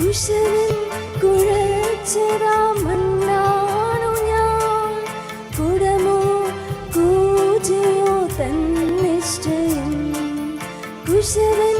കുശലിൽ കുഴച്ചതാ മണ്ണാണു ഞാൻ. കുടമോ കൂജയോ തന്നിഷ്ടയും. കുശലിൽ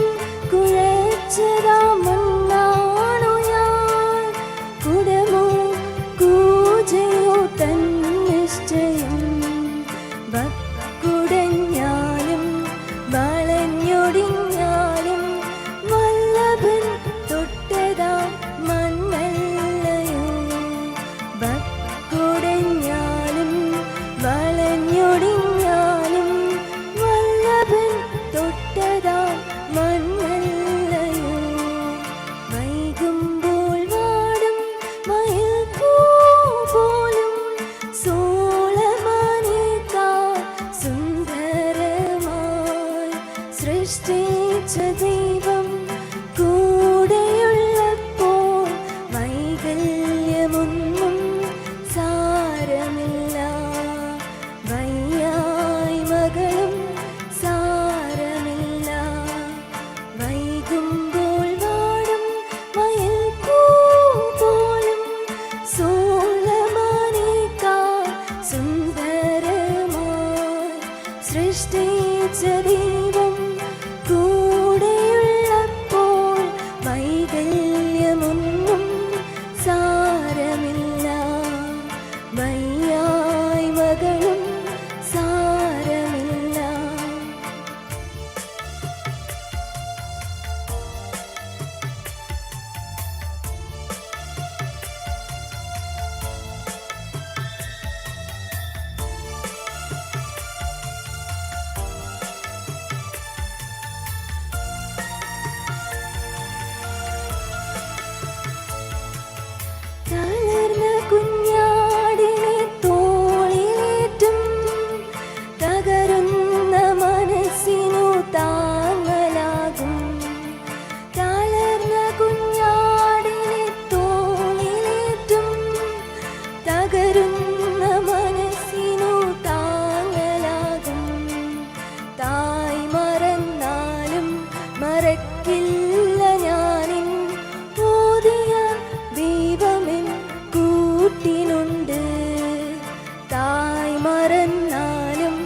മറന്നാലും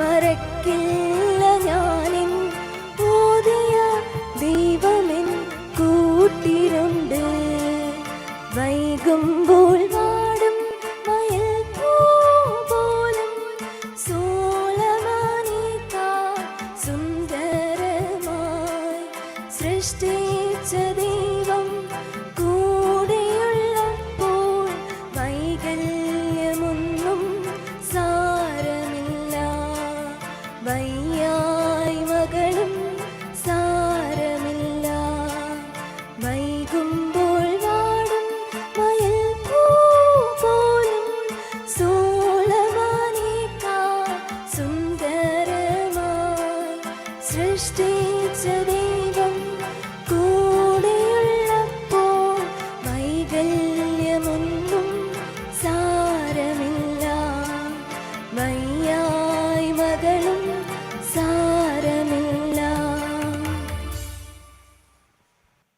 മറക്കില്ല ഞാനിൻ ഓതിയ ദൈവമിൻ കൂട്ടിരുണ്ട്. വൈകുമ്പോൾ വാടും പോലും സൂലമാനേക്കാ സുന്ദരമായി സൃഷ്ടിച്ചതേ Zwischen die